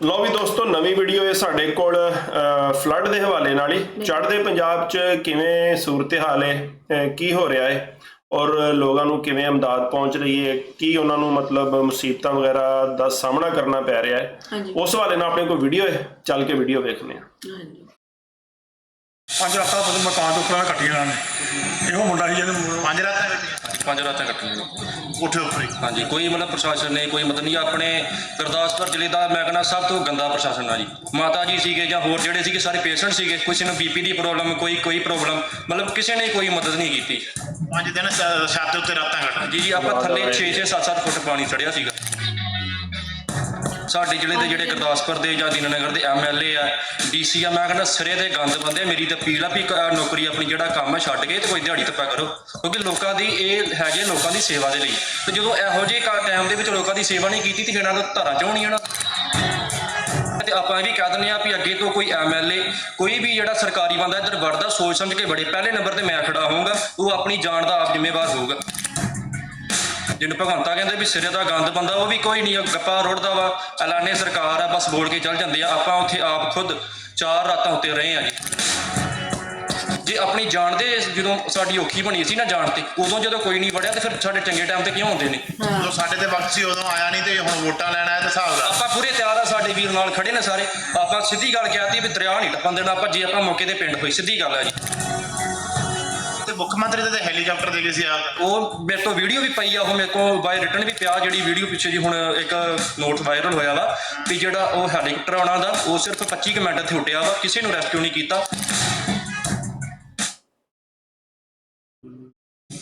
ਲੋ ਵੀ ਦੋਸਤੋ ਨਵੀਂ ਵੀਡੀਓ ਹੈ ਸਾਡੇ ਕੋਲ ਫਲੱਡ ਦੇ ਹਵਾਲੇ ਨਾਲ ਹੀ ਚੜ੍ਹਦੇ ਪੰਜਾਬ 'ਚ ਕਿਵੇਂ ਸੂਰਤ-ਹਾਲ ਹੈ ਕੀ ਹੋ ਰਿਹਾ ਹੈ ਔਰ ਲੋਕਾਂ ਨੂੰ ਕਿਵੇਂ ਇਮਦਾਦ ਪਹੁੰਚ ਰਹੀ ਹੈ ਕੀ ਉਹਨਾਂ ਨੂੰ ਮਤਲਬ ਮੁਸੀਬਤਾਂ ਵਗੈਰਾ ਦਾ ਸਾਹਮਣਾ ਕਰਨਾ ਪੈ ਰਿਹਾ ਹੈ ਉਸ ਹਵਾਲੇ ਨਾਲ ਆਪਣੇ ਕੋਲ ਵੀਡੀਓ ਹੈ ਚੱਲ ਕੇ ਵੀਡੀਓ ਵੇਖਦੇ ਹਾਂ। ਹਾਂਜੀ। ਪੰਜ ਰਾਤਾਂ ਤੋਂ ਮਕਾਨ ਤੋਂ ਉੱਪਰਾਂ ਕੱਟੀਆਂ ਇਹਨਾਂ ਨੇ। ਇਹੋ ਮੁੰਡਾ ਸੀ ਜਿਹਨੇ ਪੰਜ ਰਾਤਾਂ ਕੱਟੀਆਂ? ਪੰਜ ਰਾਤਾਂ ਕੱਟੀਆਂ। ਕੋਠੇ ਉੱਪਰ ਹੀ ਹਾਂਜੀ ਕੋਈ ਮਤਲਬ ਪ੍ਰਸ਼ਾਸਨ ਨੇ ਕੋਈ ਮਦਦ ਨਹੀਂ ਆਪਣੇ ਗੁਰਦਾਸਪੁਰ ਜ਼ਿਲ੍ਹੇ ਦਾ ਮੈਂ ਕਹਿੰਦਾ ਸਭ ਤੋਂ ਗੰਦਾ ਪ੍ਰਸ਼ਾਸਨ ਆ ਜੀ। ਮਾਤਾ ਜੀ ਸੀਗੇ ਜਾਂ ਹੋਰ ਜਿਹੜੇ ਸੀਗੇ ਸਾਰੇ ਪੇਸ਼ੈਂਟ ਸੀਗੇ ਕਿਸੇ ਨੂੰ ਬੀਪੀ ਦੀ ਪ੍ਰੋਬਲਮ ਕੋਈ ਕੋਈ ਪ੍ਰੋਬਲਮ ਮਤਲਬ ਕਿਸੇ ਨੇ ਕੋਈ ਮਦਦ ਨਹੀਂ ਕੀਤੀ। ਪੰਜ ਦਿਨ ਛੱਤ ਉੱਤੇ ਰਾਤਾਂ ਕੱਟੀਆਂ ਜੀ ਜੀ ਆਪਾਂ ਥੱਲੇ 6 6 7 7 ਫੁੱਟ ਪਾਣੀ ਚੜਿਆ ਸੀਗਾ। ਸਾਡੇ ਜ਼ਿਲ੍ਹੇ ਦੇ ਜਿਹੜੇ ਗੁਰਦਾਸਪੁਰ ਦੇ ਜਾਂ ਦੀਨਨਗਰ ਦੇ ਐਮਐਲਏ ਆ ਡੀਸੀ ਆ ਮੈਂ ਕਹਿੰਦਾ ਸਿਰੇ ਦੇ ਗੰਦ ਬੰਦੇ ਮੇਰੀ ਤਾਂ ਅਪੀਲ ਆ ਵੀ ਆਹ ਨੌਕਰੀ ਆਪਣੀ ਜਿਹੜਾ ਕੰਮ ਹੈ ਛੱਡ ਕੇ ਤੇ ਕੋਈ ਦਿਹਾੜੀ ਧੱਪਾ ਕਰੋ ਕਿਉਂਕਿ ਲੋਕਾਂ ਦੀ ਇਹ ਹੈਗੇ ਲੋਕਾਂ ਦੀ ਸੇਵਾ ਦੇ ਲਈ। ਤੇ ਜਦੋਂ ਇਹੋ ਜਿਹੇ ਟਾਈਮ ਦੇ ਵਿੱਚ ਲੋਕਾਂ ਦੀ ਸੇਵਾ ਨਹੀਂ ਕੀਤੀ ਤੇ ਇਹਨਾਂ ਦਾ ਧਾਰਾ ਚੋਂ ਨਹੀਂ ਆਣਾ ਤੇ ਆਪਾਂ ਇਹ ਵੀ ਕਹਿ ਦਿੰਦੇ ਆ ਵੀ ਅੱਗੇ ਤੋਂ ਕੋਈ ਐਮਐਲਏ ਕੋਈ ਵੀ ਜਿਹੜਾ ਸਰਕਾਰੀ ਬੰਦਾ ਇੱਧਰ ਵੜਦਾ ਸੋਚ ਸਮਝ ਕੇ ਬੜੇ ਪਹਿਲੇ ਨੰਬਰ ਤੇ ਮੈਂ ਖੜਾ ਹੋਊਂਗਾ ਉਹ ਆਪਣੀ ਜਾਨ ਦਾ ਆਪ ਜ਼ਿੰਮੇਵਾਰ ਹੋਊਗਾ। ਜਿਹਨੂੰ ਭਗਵੰਤਾ ਕਹਿੰਦੇ ਵੀ ਸਿਰੇ ਦਾ ਗੰਦ ਬੰਦਾ ਉਹ ਵੀ ਕੋਈ ਨਹੀਂ ਗੱਪਾ ਰੋੜਦਾ ਵਾ। ਐਲਾਨੇ ਸਰਕਾਰ ਆ ਬਸ ਬੋਲ ਕੇ ਚੱਲ ਜਾਂਦੇ ਆ। ਆਪਾਂ ਉੱਥੇ ਆਪ ਖੁਦ ਚਾਰ ਰਾਤਾਂ ਉੱਤੇ ਰਹੇ ਆ ਜੀ। ਜੇ ਆਪਣੀ ਜਾਨ ਦੇ ਜਦੋਂ ਸਾਡੀ ਔਖੀ ਬਣੀ ਸੀ ਨਾ ਜਾਨ ਤੇ ਉਦੋਂ ਜਦੋਂ ਕੋਈ ਨਹੀਂ ਵੜਿਆ ਤੇ ਫਿਰ ਸਾਡੇ ਚੰਗੇ ਟਾਈਮ ਤੇ ਕਿਉਂ ਹੁੰਦੇ ਨੇ? ਜਦੋਂ ਸਾਡੇ ਤੇ ਵਕਤ ਸੀ ਉਦੋਂ ਆਇਆ ਨਹੀਂ ਤੇ ਹੁਣ ਵੋਟਾਂ ਲੈਣ ਆਇਆ ਤੇ ਹਿਸਾਬ ਦਾ ਆਪਾਂ ਪੂਰੇ ਤਿਆਰ ਆ ਸਾਡੇ ਵੀਰ ਨਾਲ ਖੜੇ ਨੇ ਸਾਰੇ। ਆਪਾਂ ਸਿੱਧੀ ਗੱਲ ਕਹਿਤੀ ਵੀ ਦਰਿਆ ਨਹੀਂ ਟੱਪਣ ਦੇਣਾ ਭੱਜੇ ਆਪਾਂ ਮੌਕੇ ਤੇ ਪਿੰਡ ਹੋਈ ਸਿੱਧੀ ਗੱਲ ਹੈ ਜੀ। ਮੁੱਖ ਮੰਤਰੀ ਦੇ ਤੇ ਹੈਲੀਕਾਪਟਰ ਦੇ ਗਏ ਸੀ ਆਪ ਉਹ ਮੇਰੇ ਤੋਂ ਵੀਡੀਓ ਵੀ ਪਈ ਆ ਉਹ ਮੇਰੇ ਕੋਲ ਬਾਈ ਰਿਟਰਨ ਵੀ ਪਿਆ ਜਿਹੜੀ ਵੀਡੀਓ ਪਿੱਛੇ ਜੀ ਹੁਣ ਇੱਕ ਨੋਟ ਵਾਇਰਲ ਹੋਇਆ ਵਾ ਵੀ ਜਿਹੜਾ ਉਹ ਹੈਲੀਕਾਪਟਰ ਆਉਣਾ ਦਾ ਉਹ ਸਿਰਫ 25 ਕੁ ਮਿੰਟ ਤੇ ਉੱਡਿਆ ਵਾ ਕਿਸੇ ਨੂੰ ਰੈਸਕਿਊ ਨਹੀਂ ਕੀਤਾ।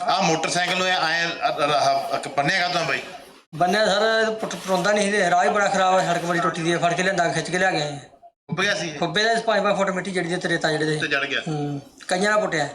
ਆ ਮੋਟਰਸਾਈਕਲ ਨੂੰ ਆਏ ਪੰਨਿਆ ਕਾ ਬਾਈ? ਬੰਨਿਆ ਸਰ ਪੁੱਟ ਪਰੋਂਦਾ ਨਹੀਂ ਸੀ ਤੇ ਰਾਹ ਹੀ ਬੜਾ ਖਰਾਬ ਹੈ ਸੜਕ ਬੜੀ ਟੁੱਟੀ ਦੀ ਹੈ ਫੜ ਕੇ ਲਿਆਂਦਾ ਖਿੱਚ ਕੇ ਲਿਆ ਗਏ ਉੱਪ ਗਿਆ ਸੀ ਖੁੱਬੇ ਦਾ 5 ਫੁੱਟ ਮਿੱਟੀ ਜੜੀ ਦੇ ਤੇ ਰੇਤਾ ਜਿਹੜੇ ਤੇ ਜੜ ਗਿਆ। ਹੂੰ ਕਈਆਂ ਨਾਲ ਪੁੱਟਿਆ।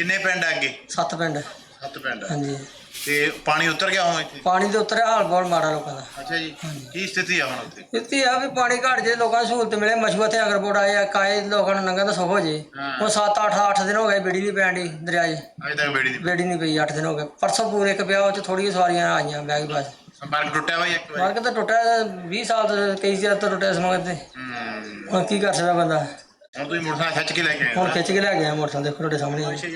ਕਿੰਨੇ ਪਿੰਡ ਆ ਅੱਗੇ? ਸੱਤ ਪਿੰਡ। ਸੱਤ ਪਿੰਡ। ਆ। ਹਾਂਜੀ। ਤੇ ਪਾਣੀ ਉਤਰ ਗਿਆ ਹੁਣ ਇੱਥੇ? ਪਾਣੀ ਦੇ ਉਤਰਿਆ ਹਾਲ ਬਹੁਤ ਮਾੜਾ ਲੋਕਾਂ ਦਾ। ਅੱਛਾ ਜੀ। ਕੀ ਸਥਿਤੀ ਆ ਹੁਣ ਉੱਥੇ? ਇੱਥੇ ਆ ਵੀ ਪਾਣੀ ਘਟ ਜੇ ਲੋਕਾਂ ਨੂੰ ਸਹੂਲਤ ਮਿਲੇ ਮਸ਼ੂਆ ਤੇ ਅਗਰਪੋਟ ਆਏ ਆ ਕਾਏ ਲੋਕਾਂ ਨੂੰ ਨੰਗਾ ਤਾਂ ਸੁੱਖ ਹੋ ਜੇ। ਹਾਂ। ਹੁਣ 7 8 8 ਦਿਨ ਹੋ ਗਏ ਬੇੜੀ ਨਹੀਂ ਪੈਣ ਦੀ ਦਰਿਆ 'ਚ। ਅਜੇ ਤੱਕ ਬੇੜੀ ਦੀ ਬੇੜੀ ਨਹੀਂ ਪਈ 8 ਦਿਨ ਹੋ ਗਏ। ਪਰਸੋਂ ਪੂਰੇ ਇੱਕ ਪਿਆ ਉਹ 'ਚ ਥੋੜੀਆਂ ਸਵਾਰੀਆਂ ਆਈਆਂ ਬੈਗ ਬਸ ਸੰਪਰਕ ਟੁੱਟਿਆ ਬਾਈ ਇੱਕ ਵਾਰੀ? ਮਾਰਕ ਤਾਂ ਟੁੱਟਿਆ 20 ਸਾਲ ਤੋਂ ਕਈ ਸਾਲ ਤੋਂ ਟੁੱਟਿਆ ਸਮਾਂ ਤੇ। ਹੂੰ। ਹੁਣ ਕੀ ਕਰ ਸਕਦਾ ਬੰਦਾ? ਹੁਣ ਤੁਸੀਂ ਮੋਟਰਸਾਈਕਲ ਖਿੱਚ ਕੇ ਲੈ ਕੇ ਆਏ ਹੁਣ ਹੋ। ਖਿੱਚ ਕੇ ਲੈ ਗਿਆ ਮੋਟਰਸਾਈਕਲ ਦੇਖੋ ਤੁਹਾਡੇ ਸਾਹਮਣੇ ਹੀ ਹੈ। ਪੰਜ ਛੇ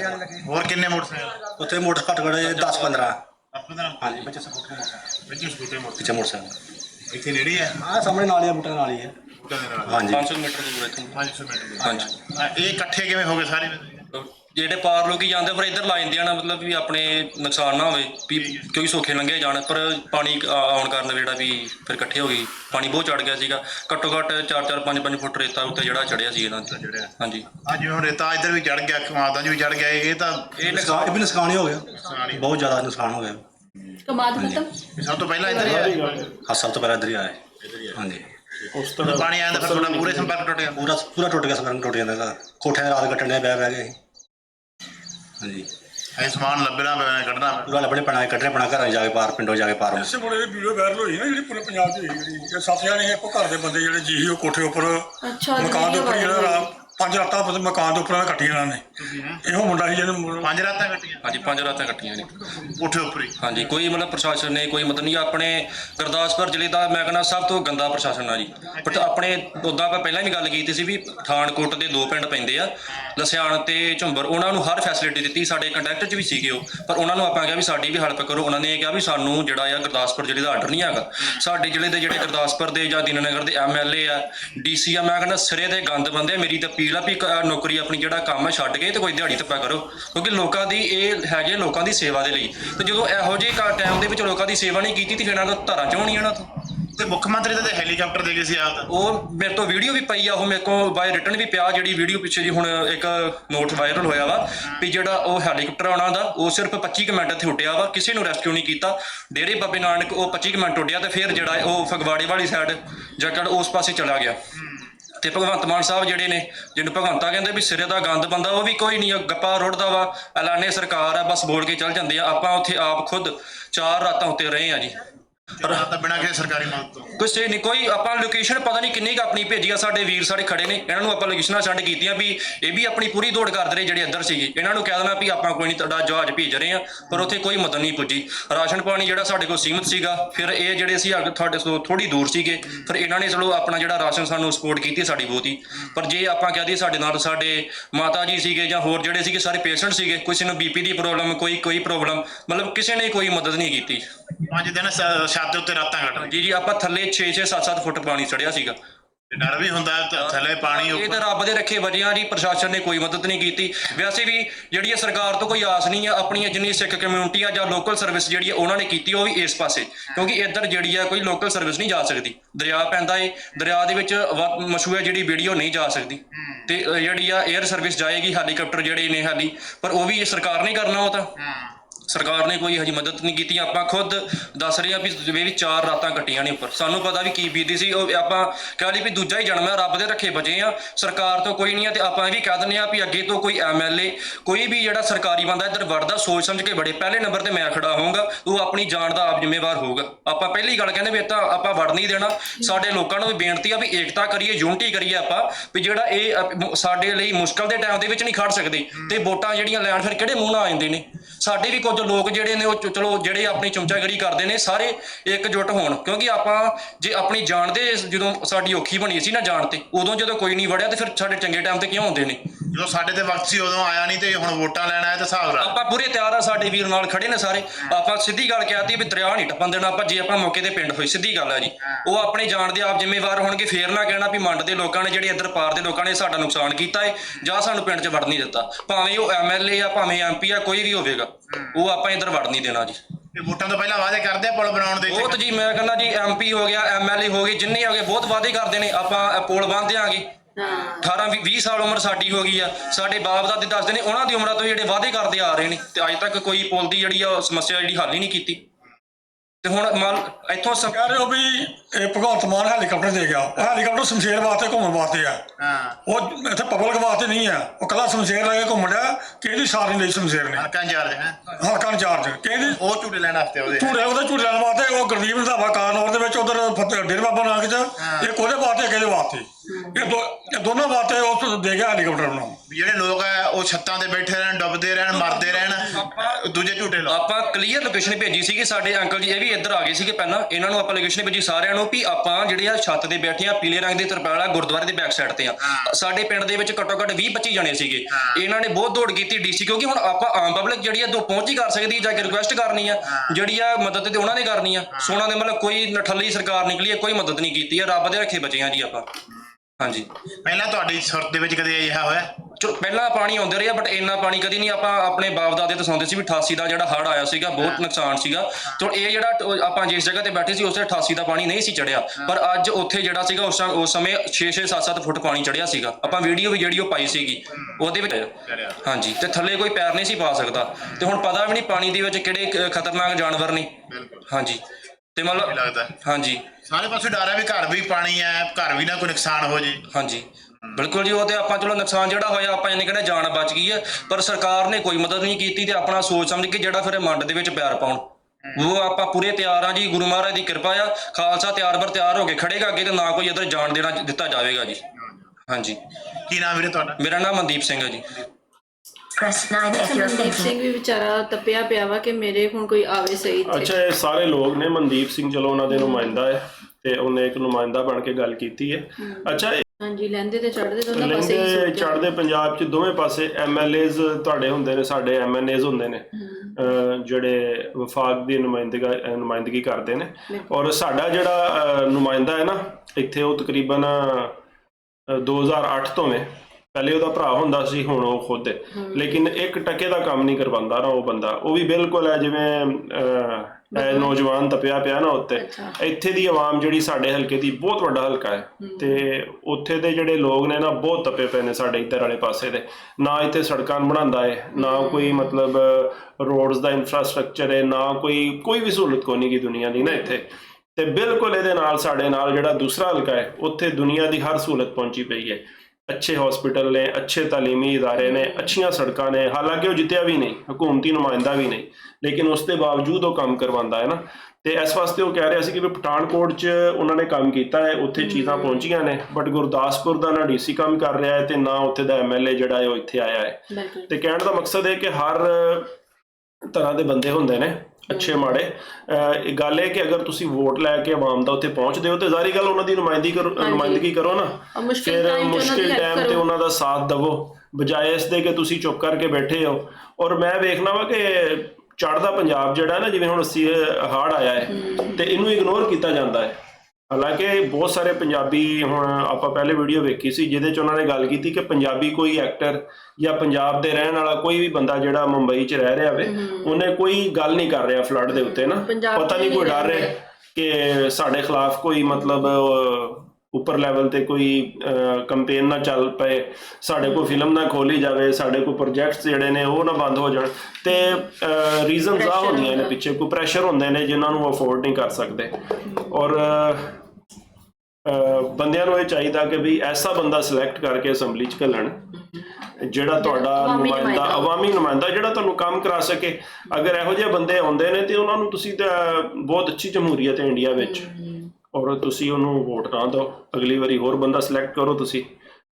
ਜਣੇ ਲੱਗੇ। ਹੋਰ ਕਿੰਨੇ ਮੋਟਰਸਾਈਕਲ? ਉੱਥੇ ਮੋਟਰ ਘੱਟ ਘੱਟ 10 15 ਆਪਾਂ ਤਾਂ ਹਾਂਜੀ ਬੱਚੇ ਸਕੂਟਰ ਮੋਟਰਸਾਈਕਲ। ਵਿੱਚ ਸਕੂਟਰ ਮੋਟਰ ਪਿੱਛੇ ਮੋਟਰਸਾਈਕਲ। ਇੱਥੇ ਨੇੜੇ ਆ ਆ ਸਾਹਮਣੇ ਨਾਲ ਹੀ ਆ ਬੂਟਾ ਨਾਲ ਹੀ ਹੈ ਬੂਟਾਂ ਦੇ ਨਾਲ। ਹਾਂਜੀ। 500 ਮੀਟਰ ਦੂਰ ਇੱਥੋਂ। 500 ਮਿੰਟ ਹਾਂਜੀ। ਹਾਂ, ਇਹ ਇਕੱਠੇ ਕਿਵੇਂ ਹੋ ਗਏ ਸਾਰੇ? ਜਿਹੜੇ ਪਾਰ ਲੋਕੀ ਜਾਂਦੇ ਪਰ ਇੱਧਰ ਲਾਈਨ ਦੇਣਾ ਮਤਲਬ ਵੀ ਆਪਣੇ ਨੁਕਸਾਨ ਨਾ ਹੋਵੇ ਵੀ ਕਿਉਂਕਿ ਸੌਖੇ ਲੰਘੇ ਜਾਣ ਪਰ ਪਾਣੀ ਆ- ਆਉਣ ਕਾਰਨ ਜਿਹੜਾ ਵੀ ਫਿਰ ਇਕੱਠੇ ਹੋ ਗਈ ਪਾਣੀ ਬਹੁਤ ਚੜ ਗਿਆ ਸੀਗਾ। ਘੱਟੋ ਘੱਟ 4-4 5-5 ਫੁੱਟ ਰੇਤਾ ਉੱਤੇ ਜਿਹੜਾ ਚੜਿਆ ਸੀ ਇਹਨਾਂ ਤੇ। ਚੜਿਆ। ਹਾਂਜੀ। ਆ ਜਿਵੇਂ ਹੁਣ ਰੇਤਾ ਇੱਧਰ ਵੀ ਚੜ ਗਿਆ ਕਮਾਦਾਂ 'ਚ ਵੀ ਚੜ ਗਿਆ ਇਹ ਤਾਂ ਇਹ ਨੁਕਸਾਨ ਇਹ ਵੀ ਨੁਕਸਾਨ ਹੀ ਹੋ ਗਿਆ। ਨੁਕਸਾਨ ਹੀ। ਬਹੁਤ ਜ਼ਿਆਦਾ ਨੁਕਸਾਨ ਹੋ ਗਿਆ। ਕਮਾਦ ਖਤਮ? ਸਭ ਤੋਂ ਪਹਿਲਾਂ ਇੱਧਰ ਹੀ ਆਇਆ। ਹਾਂ ਸਭ ਤੋਂ ਪਹਿਲਾਂ ਇੱਧਰ ਹੀ ਆਏ ਹਾਂਜੀ। ਉਸ ਤੋਂ ਪਾਣੀ ਆਇਆ ਤਾਂ ਫਿਰ ਤੁਹਾਡਾ ਪੂਰੇ ਸੰਪਰਕ ਟੁੱਟਿਆ ਪੂਰਾ ਪੂਰਾ ਟੁੱਟ ਗਿਆ ਸਗਨ ਟੁੱਟ ਜਾਂਦਾ ਇਹਦਾ। ਕੋਠੇ ਦੇ ਰਾਤ ਕੱਟਣ ਦੇ ਬਹਿ ਬਹਿ ਗਏ। ਹਾਂਜੀ ਇਹ ਸਮਾਨ ਲੱਭਣਾ ਪੈਣਾ ਕੱਢਣਾ ਪੈਣਾ। ਪੂਰਾ ਲੱਭਣੇ ਪੈਣਾ ਕੱਢਣੇ ਪੈਣਾ ਘਰਾਂ 'ਚ ਜਾ ਕੇ ਪਾਰ ਪਿੰਡੋਂ ਜਾ ਕੇ ਪਾਰ ਇਸੇ ਬੜੇ ਵੀਡੀਓ ਵਾਇਰਲ ਹੋਈ ਨਾ ਜਿਹੜੀ ਪੂਰੇ ਪੰਜਾਬ 'ਚ ਹੋਈ ਜਿਹੜੀ ਇਹ ਸੱਤ ਜਾਣੇ ਇੱਕੋ ਘਰ ਦੇ ਬੰਦੇ ਜਿਹੜੇ ਜੀ ਸੀ ਉਹ ਕੋਠੇ ਉੱਪਰ ਅੱਛਾ ਜੀ, ਮਕਾਨ ਦੇ ਉੱਪਰ ਜਿਹੜਾ ਪੰਜ ਰਾਤਾਂ ਮਤਲਬ ਮਕਾਨ ਦੇ ਉੱਪਰ ਕੱਟੀਆਂ ਇਹਨਾਂ ਨੇ। ਇਹੋ ਮੁੰਡਾ ਸੀ ਜਿਹਨੇ ਪੰਜ ਰਾਤਾਂ ਕੱਟੀਆਂ? ਹਾਂਜੀ ਪੰਜ ਰਾਤਾਂ ਕੱਟੀਆਂ ਨੇ। ਕੋਠੇ ਉੱਪਰ ਹੀ। ਹਾਂਜੀ ਕੋਈ ਮਤਲਬ ਪ੍ਰਸ਼ਾਸਨ ਨੇ ਕੋਈ ਮਦਦ ਨਹੀਂ ਆਪਣੇ ਗੁਰਦਾਸਪੁਰ ਜ਼ਿਲ੍ਹੇ ਦਾ ਮੈਂ ਕਹਿੰਦਾ ਸਭ ਤੋਂ ਗੰਦਾ ਪ੍ਰਸ਼ਾਸਨ ਆ ਜੀ। ਬਟ ਆਪਣੇ ਉਦਾਂ ਆਪਾਂ ਪਹਿਲਾਂ ਵੀ ਗੱਲ ਕੀਤੀ ਸੀ ਵੀ ਪਠਾਨਕੋਟ ਦੇ ਦੋ ਪਿੰਡ ਪੈਂਦੇ ਆ ਲਸਿਆਣ ਤੇ ਝੁੰਬਰ ਉਹਨਾਂ ਨੂੰ ਹਰ ਫੈਸਿਲਿਟੀ ਦਿੱਤੀ ਸਾਡੇ ਕੰਟੈਕਟ 'ਚ ਵੀ ਸੀਗੇ ਉਹ। ਪਰ ਉਹਨਾਂ ਨੂੰ ਆਪਾਂ ਕਿਹਾ ਵੀ ਸਾਡੀ ਵੀ ਹੈਲਪ ਕਰੋ ਉਹਨਾਂ ਨੇ ਇਹ ਕਿਹਾ ਵੀ ਸਾਨੂੰ ਜਿਹੜਾ ਆ ਗੁਰਦਾਸਪੁਰ ਜ਼ਿਲ੍ਹੇ ਦਾ ਆਰਡਰ ਨਹੀਂ ਹੈਗਾ। ਸਾਡੇ ਜ਼ਿਲ੍ਹੇ ਦੇ ਜਿਹੜੇ ਗੁਰਦਾਸਪੁਰ ਦੇ ਜਾਂ ਦੀਨਨਗਰ ਦੇ ਐਮਐਲਏ ਆ ਡੀਸੀ ਆ ਮੈਂ ਕਹਿੰਦਾ ਸਿਰੇ ਦੇ ਗੰਦ ਬੰਦੇ ਮੇਰੀ ਤਾਂ ਅਪੀਲ ਆ ਵੀ ਕ- ਆਹ ਨੌਕਰੀ ਆਪਣੀ ਜਿਹੜਾ ਕੰਮ ਹੈ ਛੱਡ ਕੇ ਤੇ ਕੋਈ ਦਿਹਾੜੀ ਧੱਪਾ ਕਰੋ। ਕਿਉਂਕਿ ਲੋਕਾਂ ਦੀ ਇਹ ਹੈਗੇ ਲੋਕਾਂ ਦੀ ਸੇਵਾ ਦੇ ਲਈ। ਤੇ ਜਦੋਂ ਇਹੋ ਜਿਹੇ ਟਾਈਮ ਦੇ ਵਿੱਚ ਲੋਕਾਂ ਦੀ ਸੇਵਾ ਨਹੀਂ ਕੀਤੀ ਤੇ ਫਿਰ ਇਹਨਾਂ ਦਾ ਧਾਰਾ ਚੋਂ ਨਹੀਂ ਆਣਾ ਤੋਂ ਤੇ ਮੁੱਖ ਮੰਤਰੀ ਦੇ ਤੇ ਹੈਲੀਕਾਪਟਰ ਦੇ ਗਏ ਸੀ ਆਪ। ਉਹ ਮੇਰੇ ਤੋਂ ਵੀਡੀਓ ਵੀ ਪਈ ਆ ਉਹ ਮੇਰੇ ਕੋਲ ਬਾਈ ਰਿਟਰਨ ਵੀ ਪਿਆ ਜਿਹੜੀ ਵੀਡੀਓ ਪਿੱਛੇ ਜੀ ਹੁਣ ਇੱਕ ਨੋਟ ਵਾਇਰਲ ਹੋਇਆ ਵਾ ਵੀ ਜਿਹੜਾ ਉਹ ਹੈਲੀਕਾਪਟਰ ਆਉਣਾ ਦਾ ਉਹ ਸਿਰਫ 25 ਕੁ ਮਿੰਟ ਤੇ ਉੱਡਿਆ ਵਾ ਕਿਸੇ ਨੂੰ ਰੈਸਕਿਊ ਨਹੀਂ ਕੀਤਾ। ਡੇਰੇ ਬਾਬੇ ਨਾਨਕ ਉਹ 25 ਕੁ ਮਿੰਟ ਉੱਡਿਆ ਤੇ ਫਿਰ ਜਿਹੜਾ ਉਹ ਫਗਵਾੜੇ ਵਾਲੀ ਸਾਈਡ ਜਕੜ ਉਸ ਪਾਸੇ ਚਲਾ ਗਿਆ। ਤੇ ਭਗਵੰਤ ਮਾਨ ਸਾਹਿਬ ਜਿਹੜੇ ਨੇ, ਜਿਹਨੂੰ ਭਗਵੰਤਾ ਕਹਿੰਦੇ ਵੀ ਸਿਰੇ ਦਾ ਗੰਦ ਬੰਦਾ, ਉਹ ਵੀ ਕੋਈ ਨਹੀਂ ਗੱਪਾ ਰੋੜਦਾ ਵਾ। ਐਲਾਨੇ ਸਰਕਾਰ ਆ, ਬਸ ਬੋਲ ਕੇ ਚੱਲ ਜਾਂਦੇ ਆ। ਆਪਾਂ ਉੱਥੇ ਆਪ ਖੁਦ ਚਾਰ ਰਾਤਾਂ ਉੱਤੇ ਰਹੇ ਆ ਜੀ। ਪਰ ਤਾਂ ਬਿਨਾਂ ਕਿਸੇ ਸਰਕਾਰੀ ਮਦਦ ਤੋਂ। ਕੁਛ ਇਹ ਨਹੀਂ ਕੋਈ ਆਪਾਂ ਲੋਕੇਸ਼ਨ ਪਤਾ ਨਹੀਂ ਕਿੰਨੀ ਕੁ ਆਪਣੀ ਭੇਜੀ ਆ ਸਾਡੇ ਵੀਰ ਸਾਡੇ ਖੜੇ ਨੇ ਇਹਨਾਂ ਨੂੰ ਆਪਾਂ ਲੋਕੇਸ਼ਨਾਂ ਸੈਂਡ ਕੀਤੀਆਂ ਵੀ ਇਹ ਵੀ ਆਪਣੀ ਪੂਰੀ ਦੌੜ ਕਰਦੇ ਰਹੇ ਜਿਹੜੇ ਇੱਧਰ ਸੀਗੇ। ਇਹਨਾਂ ਨੂੰ ਕਹਿ ਦੇਣਾ ਵੀ ਆਪਾਂ ਕੋਈ ਨਹੀਂ ਤੁਹਾਡਾ ਜਹਾਜ਼ ਭੇਜ ਰਹੇ ਆ ਪਰ ਉੱਥੇ ਕੋਈ ਮਦਦ ਨਹੀਂ ਪੁੱਜੀ। ਰਾਸ਼ਨ ਪਾਣੀ ਜਿਹੜਾ ਸਾਡੇ ਕੋਲ ਸੀਮਤ ਸੀਗਾ ਫਿਰ ਇਹ ਜਿਹੜੇ ਸੀ ਅੱਗੇ ਤੁਹਾਡੇ ਤੋਂ ਥੋੜੀ ਦੂਰ ਸੀਗੇ ਫਿਰ ਇਹਨਾਂ ਨੇ ਚਲੋ ਆਪਣਾ ਜਿਹੜਾ ਰਾਸ਼ਨ ਸਾਨੂੰ ਸਪੋਰਟ ਕੀਤੀ ਸਾਡੀ ਬਹੁਤੀ। ਪਰ ਜੇ ਆਪਾਂ ਕਹਦੇ ਸਾਡੇ ਨਾਲ ਸਾਡੇ ਮਾਤਾ ਜੀ ਸੀਗੇ ਜਾਂ ਹੋਰ ਜਿਹੜੇ ਸੀਗੇ ਸਾਰੇ ਪੇਸ਼ੈਂਟ ਸੀਗੇ ਕਿਸੇ ਨੂੰ ਬੀਪੀ ਦੀ ਪ੍ਰੋਬਲਮ ਕੋਈ ਕੋਈ ਪ੍ਰੋਬਲਮ ਮਤਲਬ ਕਿਸੇ ਨੇ ਕੋਈ ਮਦਦ ਨਹੀਂ ਕੀਤੀ। ਪੰਜ ਦਿਨ ਸ- ਛੱਤ ਦੇ ਉੱਤੇ ਰਾਤਾਂ ਕੱਟਦੇ ਜੀ ਜੀ ਆਪਾਂ ਥੱਲੇ 6 6 7 7 ਫੁੱਟ ਪਾਣੀ ਚੜਿਆ ਸੀਗਾ। ਤੇ ਡਰ ਵੀ ਹੁੰਦਾ ਥੱਲੇ ਪਾਣੀ ਇਹ ਉੱਪਰ। ਤਾਂ ਰੱਬ ਦੇ ਰੱਖੇ ਵਜਿਆਂ ਜੀ ਪ੍ਰਸ਼ਾਸਨ ਨੇ ਕੋਈ ਮਦਦ ਨਹੀਂ ਕੀਤੀ। ਵੈਸੇ ਵੀ ਜਿਹੜੀ ਸਰਕਾਰ ਤੋਂ ਕੋਈ ਆਸ ਨਹੀਂ ਆ ਆਪਣੀਆਂ ਜਿੰਨੀ ਸਿੱਖ ਕਮਿਊਨਿਟੀ ਆ ਜਾਂ ਲੋਕਲ ਸਰਵਿਸ ਜਿਹੜੀ ਆ ਉਹਨਾਂ ਨੇ ਕੀਤੀ ਉਹ ਵੀ ਇਸ ਪਾਸੇ। ਕਿਉਂਕਿ ਇੱਧਰ ਜਿਹੜੀ ਆ ਕੋਈ ਲੋਕਲ ਸਰਵਿਸ ਨਹੀਂ ਜਾ ਸਕਦੀ। ਦਰਿਆ ਪੈਂਦਾ ਏ ਦਰਿਆ ਦੇ ਵਿੱਚ ਵ- ਮਸ਼ਹੂਰ ਜਿਹੜੀ ਵੀਡੀਓ ਨਹੀਂ ਜਾ ਸਕਦੀ। ਤੇ ਅ, ਜਿਹੜੀ ਆ 에ਅਰ ਸਰਵਿਸ ਜਾਏਗੀ ਹੈਲੀਕਾਪਟਰ ਜਿਹੜੇ ਨੇ ਹਾਲੀ ਪਰ ਉਹ ਵੀ ਸਰਕਾਰ ਨੇ ਕਰਨਾ ਉਹ ਤਾਂ। ਸਰਕਾਰ ਨੇ ਕੋਈ ਹਜੇ ਮਦਦ ਨਹੀਂ ਕੀਤੀ। ਆਪਾਂ ਖੁਦ ਦੱਸ ਰਹੇ ਆ ਵੀ ਵੀ ਚਾਰ ਰਾਤਾਂ ਕੱਟੀਆਂ ਨੇ ਉੱਪਰ। ਸਾਨੂੰ ਪਤਾ ਵੀ ਕੀ ਬੀਤੀ ਸੀ। ਉਹ ਆਪਾਂ ਕਹਿ ਲਈ ਵੀ ਦੂਜਾ ਹੀ ਜਨਮ ਹੈ। ਰੱਬ ਦੇ ਰੱਖੇ ਬਚੇ ਆ ਸਰਕਾਰ ਤੋਂ ਕੋਈ ਨਹੀਂ ਆ ਤੇ ਆਪਾਂ ਇਹ ਵੀ ਕਹਿ ਦਿੰਦੇ ਆ ਵੀ ਅੱਗੇ ਤੋਂ ਕੋਈ ਐਮਐਲਏ ਕੋਈ ਵੀ ਜਿਹੜਾ ਸਰਕਾਰੀ ਬੰਦਾ ਇੱਧਰ ਵੜਦਾ, ਸੋਚ ਸਮਝ ਕੇ ਬੜੇ ਪਹਿਲੇ ਨੰਬਰ ਤੇ ਮੈਂ ਖੜਾ ਹੋਊਂਗਾ। ਉਹ ਆਪਣੀ ਜਾਨ ਦਾ ਆਪ ਜ਼ਿੰਮੇਵਾਰ ਹੋਊਗਾ। ਆਪਾਂ ਪਹਿਲੀ ਗੱਲ ਕਹਿੰਦੇ ਵੀ ਇਹ ਤਾਂ ਆਪਾਂ ਵੜ ਨਹੀਂ ਦੇਣਾ। ਸਾਡੇ ਲੋਕਾਂ ਨੂੰ ਵੀ ਬੇਨਤੀ ਆ ਵੀ ਏਕਤਾ ਕਰੀਏ, ਯੂਨਿਟੀ ਕਰੀਏ ਆਪਾਂ। ਵੀ ਜਿਹੜਾ ਇਹ ਸਾਡੇ ਲਈ ਮੁਸ਼ਕਲ ਦੇ ਟਾਈਮ ਦੇ ਵਿੱਚ ਨਹੀਂ ਖੜ ਸਕਦੇ। ਤੇ ਵੋਟਾਂ ਜਿਹੜੀਆਂ ਲੈਣ, ਫਿਰ ਕਿਹੜੇ ਮੂੰਹ ਨਾਲ ਆ ਜਾਂਦੇ ਨੇ? ਸਾਡੇ ਵੀ ਕੁਝ ਲੋਕ ਜਿਹੜੇ ਨੇ ਉਹ ਚ- ਚਲੋ ਜਿਹੜੇ ਆਪਣੀ ਚਮਚਾਗਰੀ ਕਰਦੇ ਨੇ, ਸਾਰੇ ਇਕਜੁੱਟ ਹੋਣ। ਕਿਉਂਕਿ ਆਪਾਂ ਜੇ ਆਪਣੀ ਜਾਣ ਦੇ ਜਦੋਂ ਸਾਡੀ ਔਖੀ ਬਣੀ ਸੀ ਨਾ ਜਾਣ ਤੇ, ਉਦੋਂ ਜਦੋਂ ਕੋਈ ਨਹੀਂ ਵੜਿਆ ਤੇ ਫਿਰ ਸਾਡੇ ਚੰਗੇ ਟਾਈਮ ਤੇ ਕਿਉਂ ਆਉਂਦੇ ਨੇ? ਜਦੋਂ ਸਾਡੇ ਤੇ ਵਕਤ ਸੀ ਉਦੋਂ ਆਇਆ ਨਹੀਂ ਤੇ ਹੁਣ ਵੋਟਾਂ ਲੈਣ ਆਇਆ ਤੇ ਹਿਸਾਬ ਆਪਾਂ ਪੂਰੇ ਤਿਆਰ ਆ ਸਾਡੇ ਵੀਰ ਨਾਲ ਖੜੇ ਨੇ ਸਾਰੇ। ਆਪਾਂ ਸਿੱਧੀ ਗੱਲ ਕਹਿਤੀ ਵੀ ਦਰਿਆ ਨਹੀਂ ਟੱਪਣ ਦੇਣਾ ਆਪਾਂ ਜੇ ਆਪਾਂ ਮੌਕੇ ਤੇ ਪਿੰਡ ਹੋਈ ਸਿੱਧੀ ਗੱਲ ਹੈ ਜੀ। ਉਹ ਆਪਣੇ ਜਾਣ ਦੇ ਆਪ ਜ਼ਿੰਮੇਵਾਰ ਹੋਣਗੇ ਫੇਰ ਨਾ ਕਹਿਣਾ ਵੀ ਮੰਡ ਦੇ ਲੋਕਾਂ ਨੇ ਜਿਹੜੇ ਇੱਧਰ ਪਾਰ ਦੇ ਲੋਕਾਂ ਨੇ ਸਾਡਾ ਨੁਕਸਾਨ ਕੀਤਾ ਹੈ ਜਾਂ ਸਾਨੂੰ ਪਿੰਡ 'ਚ ਵੜ ਨਹੀਂ ਦਿੱਤਾ। ਭਾਵੇਂ ਉਹ ਐਮਐਲਏ ਆ ਭਾਵੇਂ ਐਮਪੀ ਆ ਕੋਈ ਵੀ ਹੋਵੇਗਾ ਉਹ ਆਪਾਂ ਇੱਧਰ ਵੜ ਨਹੀਂ ਦੇਣਾ ਜੀ। ਤੇ ਵੋਟਾਂ ਤੋਂ ਪਹਿਲਾਂ ਵਾਅਦੇ ਕਰਦੇ ਆ ਪੁਲ ਬਣਾਉਣ ਦੇ ਬਹੁਤ ਜੀ ਮੈਂ ਕਹਿੰਦਾ ਜੀ ਐਮਪੀ ਹੋ ਗਿਆ ਐਮਐਲਏ ਹੋ ਗਏ ਜਿੰਨੇ ਹੋ ਗਏ ਬਹੁਤ ਵਾਅਦੇ ਕਰਦੇ ਨੇ। ਆਪਾਂ ਪੁਲ ਬੰਨ੍ਹ ਦਿਆਂਗੇ। ਹਾਂ 18 ਵੀਹ 20 ਸਾਲ ਉਮਰ ਸਾਡੀ ਹੋ ਗਈ ਆ। ਸਾਡੇ ਬਾਪ ਦਾਦੇ ਦੱਸਦੇ ਨੇ ਉਹਨਾਂ ਦੀ ਉਮਰਾਂ ਤੋਂ ਜਿਹੜੇ ਵਾਅਦੇ ਕਰਦੇ ਆ ਰਹੇ ਨੇ। ਤੇ ਅੱਜ ਤੱਕ ਕੋਈ ਪੁਲ ਦੀ ਜਿਹੜੀ ਆ ਸਮੱਸਿਆ ਜਿਹੜੀ ਹੱਲ ਹੀ ਨਹੀਂ ਕੀਤੀ। ਤੇ ਹੁਣ ਮੰਨ ਇੱਥੋਂ ਕਹਿ ਰਹੇ ਹੋ ਵੀ ਇਹ ਭਗਵੰਤ ਮਾਨ ਹੈਲੀਕਾਪਟਰ ਦੇ ਗਿਆ। ਉਹ ਹੈਲੀਕਾਪਟਰ ਸ਼ਮਸ਼ੇਰ ਵਾਸਤੇ ਘੁੰਮਣ ਵਾਸਤੇ ਆ। ਹਾਂ। ਉਹ ਇੱਥੇ ਪਬਲਿਕ ਵਾਸਤੇ ਨਹੀਂ ਆ। ਉਹ ਕੱਲਾ ਸ਼ਮਸ਼ੇਰ ਲੈ ਕੇ ਘੁੰਮਣ ਡਿਆ। ਕਿ ਇਹਦੀ ਸਾਰ ਨਹੀਂ ਲਈ ਸ਼ਮਸ਼ੇਰ ਨੇ? ਹਲਕਾ ਇੰਚਾਰਜ ਹੈ ਹਲਕਾ ਇੰਚਾਰਜ। ਕਿ ਇਹਦੀ ਉਹ ਝੂਟੇ ਲੈਣ ਵਾਸਤੇ ਉਹਦੇ। ਝੂੜੇ ਉਹਦੇ ਝੂੜੇ ਲੈਣ ਵਾਸਤੇ ਉਹ ਗੁਰਦੀਪ ਰੰਧਾਵਾ ਕਾਰਨੌਰ ਦੇ ਵਿੱਚ ਉਧਰ ਡੇਰੇ ਬਾਬਾ ਨਾਨਕ ਚ। ਇੱਕ ਉਹਦੇ ਵਾਸਤੇ ਇੱਕ ਇਹਦੇ ਵਾਸਤੇ? ਇਹ ਦੋ ਇਹ ਦੋਨੋਂ ਵਾਸਤੇ ਉਹ ਦੇ ਗਿਆ ਹੈਲੀਕਾਪਟਰ ਨੂੰ। ਵੀ ਜਿਹੜੇ ਲੋਕ ਆ ਉਹ ਛੱਤਾਂ ਤੇ ਬੈਠੇ ਰਹਿਣ ਡੁੱਬਦੇ ਰਹਿਣ ਮਰਦੇ ਰਹਿਣ ਦੂਜੇ ਝੂਟੇ ਲਾਓ। ਆਪਾਂ ਕਲੀਅਰ ਲੋਕੇਸ਼ਨ ਭੇਜੀ ਸੀਗੀ ਸਾਡੇ ਅੰਕਲ ਜੀ ਇਹ ਵੀ ਇੱਧਰ ਆ ਗਏ ਸੀਗੇ ਪਹਿਲਾਂ। ਇਹਨਾਂ ਨੂੰ ਆਪਾਂ ਲੋਕੇਸ਼ਨ ਭੇਜੀ ਸਾਰਿਆਂ ਨੂੰ ਵੀ ਆਪਾਂ ਜਿਹੜੇ ਆ ਛੱਤ ਦੇ ਬੈਠੇ ਆ ਪੀਲੇ ਰੰਗ ਦੇ ਤਰਪਾਲ ਆ ਗੁਰਦੁਆਰੇ ਦੇ ਬੈਕ ਸਾਈਡ ਤੇ ਆ। ਸਾਡੇ ਪਿੰਡ ਦੇ ਵਿੱਚ ਘੱਟੋ ਘੱਟ 20 25 ਜਣੇ ਸੀਗੇ। ਇਹਨਾਂ ਨੇ ਬਹੁਤ ਦੌੜ ਕੀਤੀ ਡੀਸੀ ਕਿਉਂਕਿ ਹੁਣ ਆਪਾਂ ਆਮ ਪਬਲਿਕ ਜਿਹੜੀ ਆ ਦੋ ਪਹੁੰਚ ਹੀ ਕਰ ਸਕਦੀ ਜਾ ਕੇ ਰਿਕੁਐਸਟ ਕਰਨੀ ਆ ਜਿਹੜੀ ਆ ਮਦਦ ਤੇ ਉਹਨਾਂ ਨੇ ਕਰਨੀ ਆ। ਸੋਨਾ ਦੇ ਮਤਲਬ ਕੋਈ ਨਠੱਲੀ ਸਰਕਾਰ ਨਿਕਲੀ ਆ ਕੋਈ ਮਦਦ ਨਹੀਂ ਕੀਤੀ ਆ ਰੱਬ ਦੇ ਰੱਖੇ ਬਚੇ ਆ ਜੀ ਆਪਾਂ। ਹਾਂਜੀ। ਪਹਿਲਾਂ ਤੁਹਾਡੀ ਸੁਰਤ ਦੇ ਵਿੱਚ ਕਦੇ ਅਜਿਹਾ ਹੋਇਆ? ਚਲੋ ਪਹਿਲਾਂ ਪਾਣੀ ਆਉਂਦੇ ਰਿਹਾ ਬਟ ਇੰਨਾ ਪਾਣੀ ਕਦੀ ਨਹੀਂ ਆਪਾਂ ਆਪਣੇ ਬਾਪ ਦਾਦੇ ਤੋਂ ਸੁਣਦੇ ਸੀ ਵੀ 88 ਦਾ ਜਿਹੜਾ ਹੜ੍ਹ ਆਇਆ ਸੀਗਾ ਬਹੁਤ ਨੁਕਸਾਨ ਸੀਗਾ। ਚਲੋ ਇਹ ਜਿਹੜਾ ਟ- ਆਪਾਂ ਜਿਸ ਜਗ੍ਹਾ ਤੇ ਬੈਠੇ ਸੀ ਉਸੇ 88 ਦਾ ਪਾਣੀ ਨਹੀਂ ਸੀ ਚੜਿਆ ਪਰ ਅੱਜ ਉੱਥੇ ਜਿਹੜਾ ਸੀਗਾ ਉਸ ਸਮ- ਉਸ ਸਮੇਂ 6-6 7-7 ਫੁੱਟ ਪਾਣੀ ਚੜਿਆ ਸੀਗਾ। ਆਪਾਂ ਵੀਡੀਓ ਵੀ ਜਿਹੜੀ ਉਹ ਪਾਈ ਸੀਗੀ ਉਹਦੇ ਵਿੱਚ। ਹਾਂਜੀ ਤੇ ਥੱਲੇ ਕੋਈ ਪੈਰ ਨਹੀਂ ਸੀ ਪਾ ਸਕਦਾ। ਤੇ ਹੁਣ ਪਤਾ ਵੀ ਨਹੀਂ ਪਾਣੀ ਦੇ ਵਿੱਚ ਕਿਹੜੇ ਕ- ਖਤਰਨਾਕ ਜਾਨਵਰ ਨੇ। ਹਾਂਜੀ। ਤੇ ਮਤਲਬ ਲੱਗਦਾ ਹਾਂਜੀ। ਸਾਰੇ ਪਾਸੇ ਡਰ ਹੈ ਵੀ ਘਰ ਵੀ ਪਾਣੀ ਹੈ ਘਰ ਵੀ ਨਾ ਕੋਈ ਨੁਕਸਾਨ ਹੋ ਜੇ। ਹਾਂਜੀ। ਬਿਲਕੁਲ ਜੀ ਉਹ ਤੇ ਆਪਾਂ ਚਲੋ ਨੁਕਸਾਨ ਜਿਹੜਾ ਹੋਇਆ ਆਪਾਂ ਇਹਨੇ ਕਹਿੰਦੇ ਜਾਨ ਬਚ ਗਈ ਹੈ ਪਰ ਸਰਕਾਰ ਨੇ ਕੋਈ ਮਦਦ ਨਹੀਂ ਕੀਤੀ ਤੇ ਆਪਣਾ ਸੋਚ ਸਮਝ ਕੇ ਜਿਹੜਾ ਫਿਰ ਮੰਡ ਦੇ ਵਿੱਚ ਪੈਰ ਪਾਉਣ। ਉਹ ਆਪਾਂ ਪੂਰੇ ਤਿਆਰ ਆ ਜੀ ਗੁਰੂ ਮਹਾਰਾਜ ਦੀ ਕਿਰਪਾ ਆ। ਖਾਲਸਾ ਤਿਆਰ ਬਰ ਤਿਆਰ ਹੋ ਕੇ ਖੜੇਗਾ ਅੱਗੇ ਤੇ ਨਾ ਕੋਈ ਇਧਰ ਜਾਣ ਦੇਣਾ ਦਿੱਤਾ ਜਾਵੇਗਾ ਜੀ। ਹਾਂਜੀ। ਕੀ ਨਾਮ ਵੀਰੇ ਤੁਹਾਡਾ? ਮੇਰਾ ਨਾਮ ਮਨਦੀਪ ਸਿੰਘ ਹੈ ਜੀ। Press 9 if you're Mandeep thinking. Singh ਵੀ ਵਿਚਾਰਾ ਤੱਪਿਆ ਪਿਆ ਵਾ ਕਿ ਮੇਰੇ ਹੁਣ ਕੋਈ ਆਵੇ ਸਹੀ ਅੱਛਾ ਇਹ ਸਾਰੇ ਲੋਕ ਨੇ ਮਨਦੀਪ ਸਿੰਘ ਚਲੋ ਉਹਨਾਂ ਦੇ ਨੁਮਾਇੰਦਾ ਹੈ ਤੇ ਉਹਨੇ ਇੱਕ ਨੁਮਾਇੰਦਾ ਬਣ ਕੇ ਗੱਲ ਕੀਤੀ ਹੈ। ਅੱਛਾ ਇਹ ਹਾਂਜੀ ਲੈਂਦੇ ਤੇ ਚੜਦੇ ਦੋਨਾਂ ਪਾਸੇ ਹੀ ਲਹਿੰਦੇ ਸੁੱਟਦੇ। ਚੜ੍ਹਦੇ ਪੰਜਾਬ ਚ ਦੋਵੇਂ ਪਾਸੇ ਐਮਐਲਏਜ਼ ਤੁਹਾਡੇ ਹੁੰਦੇ ਨੇ ਸਾਡੇ ਐਮਐਨਏਜ਼ ਹੁੰਦੇ ਨੇ। ਅਹ ਜਿਹੜੇ ਵਫਾਕ ਦੀ ਨੁਮਾਇੰਦਗੀ ਅਹ ਨੁਮਾਇੰਦਗੀ ਕਰਦੇ ਨੇ। ਔਰ ਸਾਡਾ ਜਿਹੜਾ ਅਹ, ਨੁਮਾਇੰਦਾ ਹੈ ਨਾ ਇੱਥੇ ਉਹ ਤਕਰੀਬਨ ਅਹ, 2008 ਤੋਂ ਨੇ ਪਹਿਲੇ ਉਹਦਾ ਭਰਾ ਹੁੰਦਾ ਸੀ ਹੁਣ ਉਹ ਖੁਦ ਹੈ। ਲੇਕਿਨ ਇੱਕ ਟਕੇ ਦਾ ਕੰਮ ਨਹੀਂ ਕਰਵਾਉਂਦਾ ਨਾ ਉਹ ਬੰਦਾ। ਉਹ ਵੀ ਬਿਲਕੁਲ ਹੈ ਜਿਵੇਂ ਇਹ ਨੌਜਵਾਨ ਤਪਿਆ ਪਿਆ ਨਾ ਉੱਤੇ। ਇੱਥੇ ਦੀ ਆਵਾਮ ਜਿਹੜੀ ਸਾਡੇ ਹਲਕੇ ਦੀ ਬਹੁਤ ਵੱਡਾ ਹਲਕਾ ਹੈ। ਤੇ ਉੱਥੇ ਦੇ ਜਿਹੜੇ ਲੋਕ ਨੇ ਨਾ ਬਹੁਤ ਤਪੇ ਪਏ ਨੇ ਸਾਡੇ ਇੱਧਰ ਵਾਲੇ ਪਾਸੇ ਦੇ। ਨਾ ਇੱਥੇ ਸੜਕਾਂ ਬਣਾਉਂਦਾ ਹੈ ਨਾ ਕੋਈ ਮਤਲਬ ਰੋਡਸ ਦਾ ਇਨਫਰਾਸਟ੍ਰਕਚਰ ਹੈ ਨਾ ਕੋਈ ਕੋਈ ਵੀ ਸਹੂਲਤ ਕੋਈ ਨਹੀਂ ਗੀ ਦੁਨੀਆ ਦੀ ਨਾ ਇੱਥੇ। ਤੇ ਬਿਲਕੁਲ ਇਹਦੇ ਨਾਲ ਸਾਡੇ ਨਾਲ ਜਿਹੜਾ ਦੂਸਰਾ ਹਲਕਾ ਹੈ ਉੱਥੇ ਦੁਨੀਆ ਦੀ ਹਰ ਸਹੂਲਤ ਪਹੁੰਚੀ ਪਈ ਹੈ। ਅੱਛੇ ਹਸਪੀਟਲ ਨੇ ਅੱਛੇ ਤਾਲੀਮੀ ਇਦਾਰੇ ਨੇ ਅੱਛੀਆਂ ਸੜਕਾਂ ਨੇ ਹਾਲਾਂਕਿ ਉਹ ਜਿੱਤਿਆ ਵੀ ਨਹੀਂ ਹਕੂਮਤੀ ਨੁਮਾਇੰਦਾ ਵੀ ਨਹੀਂ ਲੇਕਿਨ ਉਸ ਦੇ ਬਾਵਜੂਦ ਉਹ ਕੰਮ ਕਰਵਾਉਂਦਾ ਹੈ ਨਾ। ਤੇ ਇਸ ਵਾਸਤੇ ਉਹ ਕਹਿ ਰਿਹਾ ਸੀ ਕਿ ਵੀ ਪਠਾਨਕੋਟ 'ਚ ਉਹਨਾਂ ਨੇ ਕੰਮ ਕੀਤਾ ਹੈ ਉੱਥੇ ਚੀਜ਼ਾਂ ਪਹੁੰਚੀਆਂ ਨੇ ਬਟ ਗੁਰਦਾਸਪੁਰ ਦਾ ਨਾ ਡੀਸੀ ਕੰਮ ਕਰ ਰਿਹਾ ਹੈ ਤੇ ਨਾ ਉੱਥੇ ਦਾ ਐਮਐਲਏ ਜਿਹੜਾ ਹੈ ਉਹ ਇੱਥੇ ਆਇਆ ਹੈ। ਤੇ ਕਹਿਣ ਦਾ ਮਕਸਦ ਹੈ ਕਿ ਹਰ ਤਰ੍ਹਾਂ ਦੇ ਬੰਦੇ ਹੁੰਦੇ ਨੇ ਅੱਛੇ ਮਾੜੇ। ਇਹ ਗੱਲ ਹੈ ਕਿ ਅਗਰ ਤੁਸੀਂ ਵੋਟ ਲੈ ਕੇ ਆਵਾਮ ਦਾ ਉੱਥੇ ਪਹੁੰਚਦੇ ਹੋ ਤੇ ਜ਼ਾਰੀ ਗੱਲ ਉਹਨਾਂ ਦੀ ਨੁਮਾਇੰਦਗੀ ਕਰੋ ਨੁਮਾਇੰਦਗੀ ਕਰੋ ਨਾ। ਮੁਸ਼ਕਿਲ ਫਿਰ ਮੁਸ਼ਕਿਲ ਟਾਈਮ ਤੇ। ਉਹਨਾਂ ਦਾ ਸਾਥ ਦਵੋ। ਬਜਾਏ ਇਸ ਦੇ ਕਿ ਤੁਸੀਂ ਚੁੱਪ ਕਰਕੇ ਬੈਠੇ ਹੋ। ਔਰ ਮੈਂ ਵੇਖਣਾ ਵਾ ਕਿ ਚੜਦਾ ਪੰਜਾਬ ਜਿਹੜਾ ਨਾ ਜਿਵੇਂ ਹੁਣ ਅਸੀਂ ਹਾਰਡ ਆਇਆ ਹੈ ਤੇ ਇਹਨੂੰ ਇਗਨੋਰ ਕੀਤਾ ਜਾਂਦਾ ਹੈ। ਹਾਲਾਂਕਿ ਬਹੁਤ ਸਾਰੇ ਪੰਜਾਬੀ ਹੁਣ ਆਪਾਂ ਪਹਿਲੇ ਵੀਡੀਓ ਵੇਖੀ ਸੀ ਜਿਹਦੇ ਚ ਉਹਨਾਂ ਨੇ ਗੱਲ ਕੀਤੀ ਕਿ ਪੰਜਾਬੀ ਕੋਈ ਐਕਟਰ ਜਾਂ ਪੰਜਾਬ ਦੇ ਰਹਿਣ ਵਾਲਾ ਕੋਈ ਵੀ ਬੰਦਾ ਜਿਹੜਾ ਮੁੰਬਈ 'ਚ ਰਹਿ ਰਿਹਾ ਹੋਵੇ ਉਹਨੇ ਕੋਈ ਗੱਲ ਨਹੀਂ ਕਰ ਰਿਹਾ ਫਲੱਡ ਦੇ ਉੱਤੇ ਨਾ ਪਤਾ ਨਹੀਂ ਕੋਈ ਡਰ ਰਹਿੰਦੇ। ਹੈ ਕਿ ਸਾਡੇ ਖਿਲਾਫ ਕੋਈ ਮਤਲਬ ਉੱਪਰ ਲੈਵਲ ਤੇ ਕੋਈ ਕੰਪੇਨ ਨਾ ਚੱਲ ਪਏ ਸਾਡੇ ਕੋਲ ਫਿਲਮ ਨਾ ਖੋਲੀ ਜਾਵੇ ਸਾਡੇ ਕੋਲ ਪ੍ਰੋਜੈਕਟਸ ਜਿਹੜੇ ਨੇ ਉਹ ਨਾ ਬੰਦ ਹੋ ਜਾਣ ਤੇ ਰੀਜ਼ਨਸ ਆ ਹੁੰਦੀਆਂ ਨੇ। ਪਿੱਛੇ ਕੋਈ ਪ੍ਰੈਸ਼ਰ ਹੁੰਦੇ ਨੇ ਜਿਨ੍ਹਾਂ ਨੂੰ ਅਫੋਰਡ ਨਹੀਂ ਕਰ ਸਕਦੇ ਔਰ ਬੰਦਿਆਂ ਨੂੰ ਇਹ ਚਾਹੀਦਾ ਕਿ ਵੀ ਐਸਾ ਬੰਦਾ ਸਿਲੈਕਟ ਕਰਕੇ ਅਸੈਂਬਲੀ 'ਚ ਘੱਲਣ ਜਿਹੜਾ ਤੁਹਾਡਾ ਨੁਮਾਇੰਦਾ। ਅਵਾਮੀ ਨੁਮਾਇੰਦਾ ਜਿਹੜਾ ਤੁਹਾਨੂੰ ਕੰਮ ਕਰਾ ਸਕੇ ਅਗਰ ਇਹੋ ਜਿਹੇ ਬੰਦੇ ਆਉਂਦੇ ਨੇ ਤੇ ਉਹਨਾਂ ਨੂੰ ਤੁਸੀਂ ਤਾਂ ਬਹੁਤ ਅੱਛੀ ਜਮਹੂਰੀਅਤ ਹੈ ਇੰਡੀਆ ਵਿੱਚ ਔਰ ਤੁਸੀਂ ਉਹਨੂੰ ਵੋਟ ਨਾ ਦਿਓ। ਅਗਲੀ ਵਾਰੀ ਹੋਰ ਬੰਦਾ ਸਿਲੈਕਟ ਕਰੋ ਤੁਸੀਂ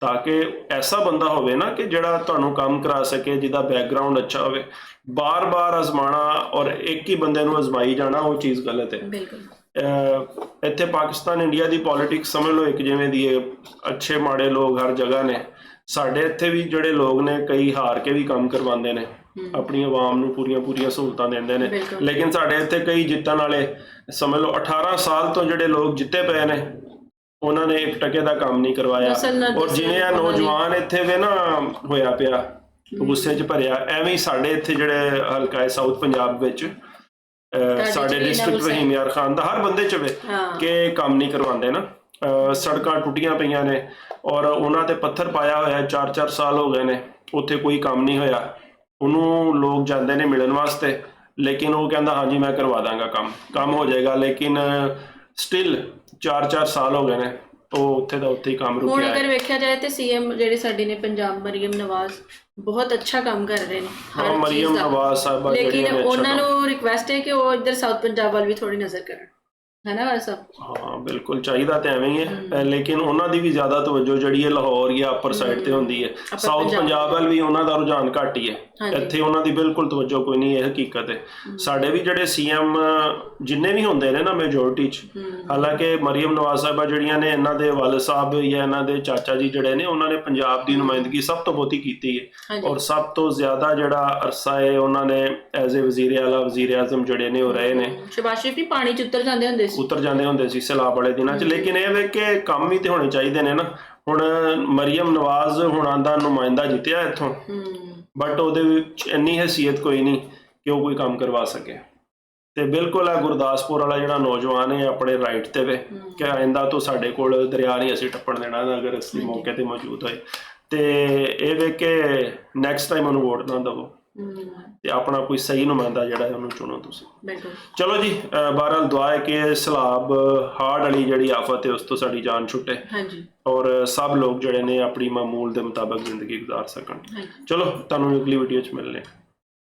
ਤਾਂ ਕਿ ਐਸਾ ਬੰਦਾ ਹੋਵੇ ਨਾ ਕਿ ਜਿਹੜਾ ਤੁਹਾਨੂੰ ਕੰਮ ਕਰਾ ਸਕੇ ਜਿਹਦਾ ਬੈਕਗ੍ਰਾਉਂਡ ਅੱਛਾ ਹੋਵੇ। ਬਾਰ-ਬਾਰ ਅਜ਼ਮਾਣਾ ਔਰ ਇੱਕ ਹੀ ਬੰਦੇ ਨੂੰ ਅਜ਼ਮਾਈ ਜਾਣਾ ਉਹ ਚੀਜ਼ ਗਲਤ ਹੈ। ਬਿਲਕੁਲ। ਇੱਥੇ ਪਾਕਿਸਤਾਨ ਇੰਡੀਆ ਦੀ ਪੋਲਿਟਿਕਸ ਸਮਝ ਲਓ ਇੱਕ ਜਿਵੇਂ ਦੀ ਹੈ ਅੱਛੇ ਮਾੜੇ ਲੋਕ ਹਰ ਜਗ੍ਹਾ ਨੇ। ਸਾਡੇ ਇੱਥੇ ਵੀ ਜਿਹੜੇ ਲੋਕ ਨੇ ਕਈ ਹਾਰ ਕੇ ਵੀ ਕੰਮ ਕਰਵਾਉਂਦੇ ਨੇ। ਆਪਣੀ ਆਵਾਮ ਨੂੰ ਪੂਰੀਆਂ ਪੂਰੀਆਂ ਸਹੂਲਤਾਂ ਦਿੰਦੇ ਨੇ। ਲੇਕਿਨ ਸਾਡੇ ਇੱਥੇ ਕਈ ਜਿੱਤਣ ਵਾਲੇ ਸਮਝ ਲਓ 18 ਸਾਲ ਤੋਂ ਜਿਹੜੇ ਲੋਕ ਜਿੱਤੇ ਪਏ ਨੇ ਉਹਨਾਂ ਨੇ ਇੱਕ ਟਕੇ ਦਾ ਕੰਮ ਨਹੀਂ ਕਰਵਾਇਆ। ਔਰ ਜਿਵੇਂ ਆ ਨੌਜਵਾਨ ਇੱਥੇ ਵੇ ਨਾ ਹੋਇਆ ਪਿਆ ਗੁੱਸੇ 'ਚ ਭਰਿਆ ਐਵੇਂ ਹੀ ਸਾਡੇ ਇੱਥੇ ਜਿਹੜੇ ਹਲਕਾ ਹੈ ਸਾਊਥ ਪੰਜਾਬ ਵਿੱਚ ਸਾਡੇ ਡਿਸਟ੍ਰਿਕਟ। ਰਹੀਮ ਯਾਰ ਖਾਨ ਦਾ ਹਰ ਬੰਦੇ 'ਚ ਵੇ। ਕਿ ਕੰਮ ਨਹੀਂ ਕਰਵਾਉਂਦੇ ਨਾ। ਸੜਕਾਂ ਟੁੱਟੀਆਂ ਪਈਆਂ ਨੇ ਔਰ ਉਹਨਾਂ ਤੇ ਪੱਥਰ ਪਾਇਆ ਹੋਇਆ 4-4 ਸਾਲ ਹੋ ਗਏ ਨੇ ਉੱਥੇ ਕੋਈ ਕੰਮ ਨਹੀਂ ਹੋਇਆ। ਉਹਨੂੰ ਲੋਕ ਜਾਂਦੇ ਨੇ ਮਿਲਣ ਵਾਸਤੇ ਲੇਕਿਨ ਉਹ ਕਹਿੰਦਾ ਹਾਂਜੀ ਮੈਂ ਕਰਵਾ ਦਾਂਗਾ ਕੰਮ। ਕੰਮ ਹੋ ਜਾਏਗਾ ਲੇਕਿਨ ਸਟਿਲ 4-4 ਸਾਲ ਹੋ ਗਏ ਨੇ ਉਹ ਉੱਥੇ ਦਾ ਉੱਥੇ ਹੀ ਕੰਮ ਹੁਣ ਰੁਕਿਆ ਅਗਰ ਹੈ ਵੇਖਿਆ ਜਾਏ ਤੇ ਸੀਐਮ ਜਿਹੜੇ ਸਾਡੇ ਨੇ ਪੰਜਾਬ ਮਰੀਮ ਨਵਾਜ਼ ਬਹੁਤ ਅੱਛਾ ਕੰਮ ਕਰ ਰਹੇ ਨੇ ਹਰ ਮਰੀਮ। ਨਵਾਜ਼ ਸਾਹਿਬਾ ਲੇਕਿਨ ਉਹਨਾਂ ਨੂੰ ਰਿਕਵੈਸਟ ਹੈ ਕਿ ਉਹ ਇੱਧਰ ਸਾਊਥ ਪੰਜਾਬ ਵੱਲ ਵੀ ਥੋੜੀ ਨਜ਼ਰ ਕਰਨ। ਹੈ ਨਾ ਵੈਸਾ ਹਾਂ ਬਿਲਕੁਲ ਚਾਹੀਦਾ ਤੇ ਐਵੇਂ ਹੀ ਹੈ। ਲੇਕਿਨ ਉਹਨਾਂ ਦੀ ਵੀ ਜ਼ਿਆਦਾ ਤਵੱਜੋ ਜਿਹੜੀ ਹੈ ਲਾਹੌਰ ਜਾਂ ਅਪਰ ਸਾਈਡ ਤੇ ਹੁੰਦੀ ਹੈ। ਸਾਊਥ ਪੰਜਾਬ। ਵੱਲ ਵੀ ਉਹਨਾਂ ਦਾ ਰੁਝਾਨ ਘੱਟ ਹੀ ਹੈ। ਇੱਥੇ ਉਹਨਾਂ ਦੀ ਬਿਲਕੁਲ ਤਵੱਜੋ ਕੋਈ ਨਹੀਂ ਇਹ ਹਕੀਕਤ ਹੈ। ਸਾਡੇ ਵੀ ਜਿਹੜੇ ਸੀਐਮ ਜਿੰਨੇ ਵੀ ਹੁੰਦੇ ਨੇ ਨਾ ਮੈਜੋਰਟੀ ਚ ਹਾਲਾਂਕਿ ਮਰੀਮ ਨਵਾਜ਼ ਸਾਹਿਬਾ ਜਿਹੜੀਆਂ ਨੇ ਇਹਨਾਂ ਦੇ ਵਾਲਦ ਸਾਹਿਬ ਜਾਂ ਇਹਨਾਂ ਦੇ ਚਾਚਾ ਜੀ ਜਿਹੜੇ ਨੇ ਉਹਨਾਂ ਨੇ ਪੰਜਾਬ ਦੀ ਨੁਮਾਇੰਦਗੀ ਸਭ ਤੋਂ ਬਹੁਤੀ ਕੀਤੀ ਹੈ। ਔਰ ਸਭ ਤੋਂ ਜ਼ਿਆਦਾ ਜਿਹੜਾ ਅਰਸਾ ਹੈ ਉਹਨਾਂ ਨੇ ਐਜ਼ ਅ ਵਜ਼ੀਰ ਆਲਾ ਵਜ਼ੀਰ ਆਜ਼ਮ ਜਿਹੜੇ ਨੇ ਉਹ ਰਹੇ ਨੇ। ਸ਼ਬਾਸ਼ ਵੀ ਪਾਣੀ ਚ ਉਤਰ ਜਾਂਦੇ ਹੁੰਦੇ ਸੀ ਉਤਰ ਜਾਂਦੇ ਹੁੰਦੇ ਸੀ ਸਲਾਬ ਵਾਲੇ ਦਿਨਾਂ 'ਚ। ਲੇਕਿਨ ਇਹ ਵੇ ਕਿ ਕੰਮ ਵੀ ਤੇ ਹੋਣੇ ਚਾਹੀਦੇ ਨੇ ਨਾ। ਹੁਣ ਮਰੀਮ ਨਵਾਜ਼ ਹੁਣਾਂ ਦਾ ਨੁਮਾਇੰਦਾ ਜਿੱਤਿਆ ਇੱਥੋਂ। ਬਟ ਉਹਦੇ ਵਿੱਚ ਇੰਨੀ ਹیثیت ਕੋਈ ਨਹੀਂ ਕਿ ਉਹ ਕੋਈ ਕੰਮ ਕਰਵਾ ਸਕੇ। ਤੇ ਬਿਲਕੁਲ ਆ ਗੁਰਦਾਸਪੁਰ ਵਾਲਾ ਜਿਹੜਾ ਨੌਜਵਾਨ ਹੈ ਆਪਣੇ ਰਾਈਟ ਤੇ ਵੇ। ਕਿ ਆਇੰਦਾ ਤੋਂ ਸਾਡੇ ਕੋਲ ਦਰਿਆ ਨਹੀਂ ਅਸੀਂ ਟੱਪਣ ਦੇਣਾ ਅਗਰ ਅਸੀਂ ਮੌਕੇ ਤੇ ਮੌਜੂਦ ਹੋਏ। ਤੇ ਇਹ ਵੇਖ ਕੇ ਨੈਕਸਟ ਟਾਈਮ ਉਹਨੂੰ ਵੋਟ ਨਾ ਦਵੋ। ਤੇ ਆਪਣਾ ਕੋਈ ਸਹੀ ਨੁਮਾਇੰਦਾ ਜਿਹੜਾ ਹੈ ਉਹਨੂੰ ਚੁਣੋ ਤੁਸੀਂ। ਬਿਲਕੁਲ। ਚਲੋ ਜੀ ਅਹ ਬਹਰਹਾਲ ਦੁਆ ਹੈ ਕਿ ਸਲਾਬ ਹਾਰਡ ਵਾਲੀ ਜਿਹੜੀ ਆਫਤ ਹੈ ਉਸ ਤੋਂ ਸਾਡੀ ਜਾਨ ਛੁੱਟੇ। ਹਾਂਜੀ। ਔਰ ਸਭ ਲੋਕ ਜਿਹੜੇ ਨੇ ਆਪਣੀ ਮਾਮੂਲ ਦੇ ਮੁਤਾਬਕ ਜ਼ਿੰਦਗੀ ਗੁਜ਼ਾਰ ਸਕਣ। ਚਲੋ ਤੁਹਾਨੂੰ ਅਗਲੀ ਵੀਡੀਓ 'ਚ ਮਿਲਨੇ